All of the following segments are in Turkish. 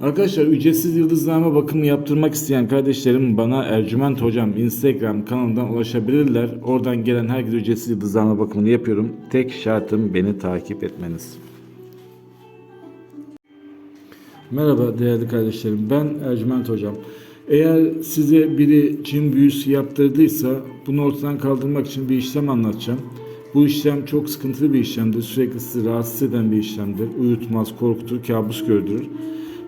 Arkadaşlar ücretsiz yıldızlama bakımı yaptırmak isteyen kardeşlerim bana Ercüment Hocam Instagram kanalından ulaşabilirler. Oradan gelen herkese ücretsiz yıldızlama bakımını yapıyorum. Tek şartım beni takip etmeniz. Merhaba değerli kardeşlerim ben Ercüment Hocam. Eğer size biri cin büyüsü yaptırdıysa bunu ortadan kaldırmak için bir işlem anlatacağım. Bu işlem çok sıkıntılı bir işlemdir. Sürekli sizi rahatsız eden bir işlemdir. Uyutmaz, korkutur, kabus gördürür.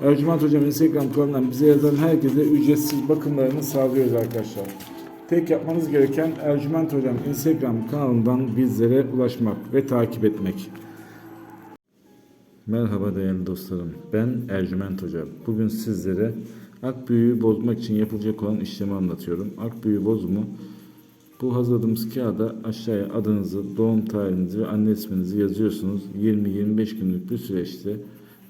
Ercüment Hocam Instagram kanalından bize yazan herkese ücretsiz bakımlarını sağlıyoruz arkadaşlar. Tek yapmanız gereken Ercüment Hocam Instagram kanalından bizlere ulaşmak ve takip etmek. Merhaba değerli dostlarım. Ben Ercüment Hoca. Bugün sizlere ak büyüğü bozmak için yapılacak olan işlemi anlatıyorum. Ak büyü bozumu bu hazırladığımız kağıda aşağıya adınızı, doğum tarihinizi ve anne isminizi yazıyorsunuz. 20-25 günlük bir süreçte